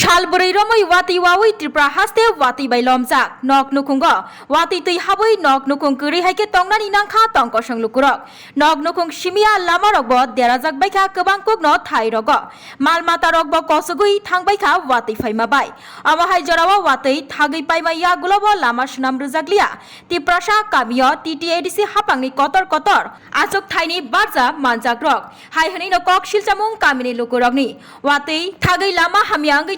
শালবরৈ রমৈ ওয়াতি ওয়াউই, ত্রিপুরা হাস্তে ওয়াতি বাই লমজাক নক নুকুঙ্গ, ওয়াতি তুই হাবৈ নক নুকুং গরি হাইকে তংনানি নাংখা, তংক সংলুকুরক। নক নুকুং সিমিয়া লামা রগব দেরাজাক বাইখা গোবাং কুগন থাই রগ। মালমাতা রগব কসগুই থাংবাইখা ওয়াতি ফাইমাবাই আমাহাই জরাওয়া ওয়াতৈ থাগৈ পাইমাইয়া গুলব লামা সুনাম রুজাগলিয়া ত্রিপ্রাসা কামিয় টিটিএডিসি হাপাংনি কতর কতর। আচক থাইনি বারজা মানজাক রক হাই হনি নকক শিলচামুং, কামিনি লুকুরগনি। ওয়াতৈ থাগৈ লামা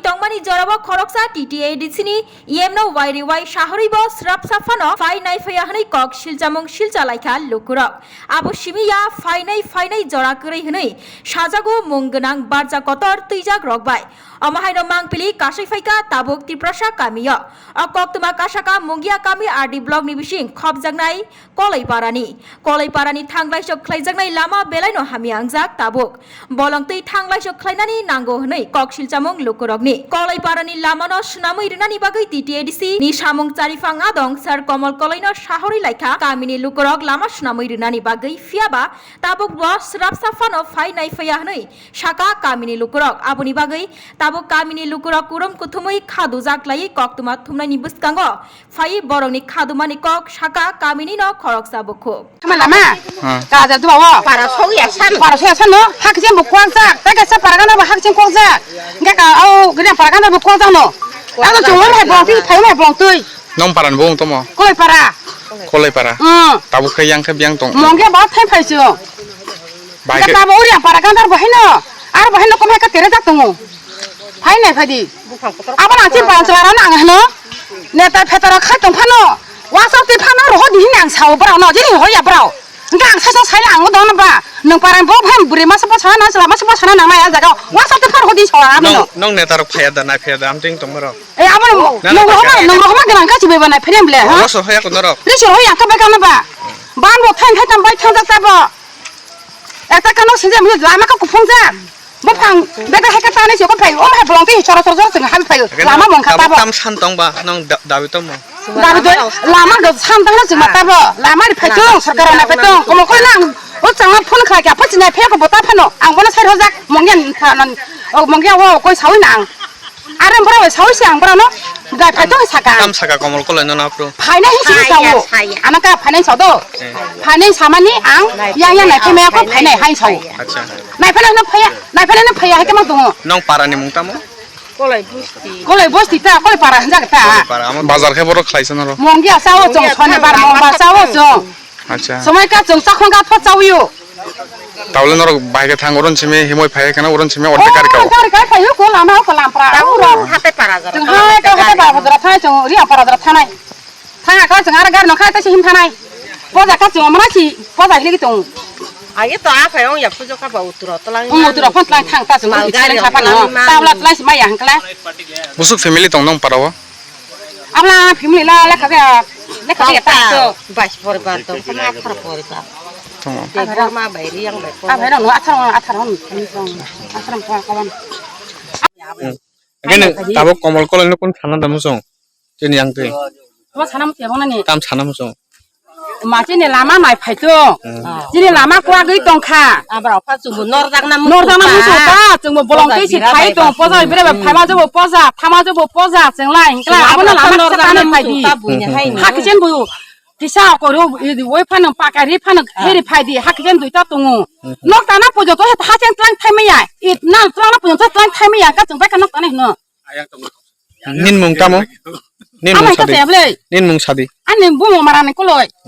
તંગમાની જરબ ખરકસા ટીટીએ ડીસીની ઈએમનો ওয়াই રિવાઈ શાહરી બ সাফান ফাই নাই ফাই ફયાહની કોક શિલજામંગ શિલજાલાઈખા લુકુરક আবু সিমিয়া ফাই নাই জরা করে হিনই সাজাগো মঙ্গনাং বারজা কতর তুইজাক রগবাই অমাহাইন মাংপিলি কাশাই ফাইকা, তাবক ত্রিপ্রাসা কামিয়। অকক তোমা কাশাকা মঙ্গিয়া কামি আর ডি ব্লক নিবিসিং খবজাগনাই কলাইপারানি কলাইপারানি থাংলাইসক খ্লাইজাগনাই লামা বেলাইনো হামিয়াংজাক তাবক। বলং তুই থাংলাইসক খ্লাইনানি নাঙ্গো হনই কক শিলচামং লোকরগনি kolaiparani lamano sunamui rinani bagai TTADC ni samung charifang adong sar কমল কলাইন শাহরি লাইখা। কামিনি লুকরক লামা সুনামই রিনানি বাগৈ ফিয়াবা। তাবুক বস রাব সাফানো ফাই নাই ফাইয়া হनै সাকা কামিনি লুকরক আবুনি বাগৈ তাবুক কামিনি লুকরক কুরম কুথুমৈ খাদু জাকলাই ককতুমা থুমনাইনি বুসকাঙ্গ। ফাই বরংনি খাদুমানি কক সাকা কামিনি ন। খরক সাবুখু Kamu lama? Kaza tu bawa. Para sogi asan. Para saya sana, hak jen bukuang sa. Tak kesa para kan hak jen kuang sa. Enggak ka, oh, kena para kan bukuang sa no. Aku cuma hai buang tu, thai hai buang tu. nong paran bong tomo Koi para. kolai para Hmm. tabu khe yang khe biang tong Mungkin bawa thai phai su. bai Enggak ke ka bawa dia para kan dar bahin no. Ar bahin no kau tere tak tunggu. Hai nai phai di. Apa nanti para celaran ang no? Neta petara khai tong phano. Wasap ti phano roh di nang sao brau no, jadi ho ya brau. Ang saya saya ang udah napa. Nang paran bawa phem beri sana, selama masa sana nang maya jaga. Wasap ti phano di sao am no. nong nong netar phaya da na phaya da am ting tong ro Eh apa no? Nang ma nang roh ma genang ka cibe bana phem ble ha. so hoya ko noro Ri suro ya ka ba ka na ba. Ban bo than khai tam bai thang ta ba. Eta ka no sinje mi lama ka ku phung ja. Bo phang be ka ka ta ni si ko phai o ma blong ti chora chora chora ha phai. Lama mong ka ta ba. tam san tong ba nong dawi tomo Dari tu lama do sam tang na jima ta ba. Lama di phai tong sarkar na phai tong. Ko mo ko lang o chang phun kha ka phai china phai ko bota phano. Ang bona sai ro jak mong yan tha nan o mong ya wo ko sawi nang. Are mbra we sawi si ang mbra no. Gai phai tong sa ka. tam saka komol kolai no na pro final হিসেবে Saya, চাও saya. আনাকা final চাও তো final সামানি আং young young কো high না না হাইকে মা বস্তি তা পারা তা bazar khe boro khlaisa noro মঙ্গি আসাও জং ছনে বার মং বা চাও জং acha সময় কা জং চাখন কা তাহলে নরক বাইকে থাং ওরন চিমে হিমই ফাই কেন ওরন চিমে ও অর্ধেক কার কাও কার কাই ফাইও কো লামা কো লাম প্রা আউ র Hati para zara. জং হাই কা হাতে বা বদরা থাই জং রিয়া পারা দরা থানাই থাঙা কা জং আর গার ন খাই তা হিম থানাই পজা কা জং আমরা কি পজা লিগি জং Ayo to apa yang ya pujo ka bau turo telang. O Tura von থাং তা জং ই ছেলে খাপা ন। তাবলা লাই মাই হাং কলা busuk family tong nong parawa Abla family la la kaya la kaya ta so. Bas poribar to. Sama para poribar. tomo Di rumah bayi yang baik. Ah, pero no atar atar hon ni so. Atar pa kawan. again tabo komol kolai no kun thana damu song chen yang te Wa sana mti bona ni. tam sana mu song Ma chi ni lama mai phai to. Chi ni lama kwa gei tong kha. Abra pa subu nor dang nam. Nor dang na mu so ta, chung mo bolong ke si thai tong po za bere ba phai ma jo bo po za, tha ma jo bo po za cheng lai. Kla abona lama nor sa dang ta nam ni phai tu di. ta bunya hai ni. Ha ke chen bu. Kisa ko ro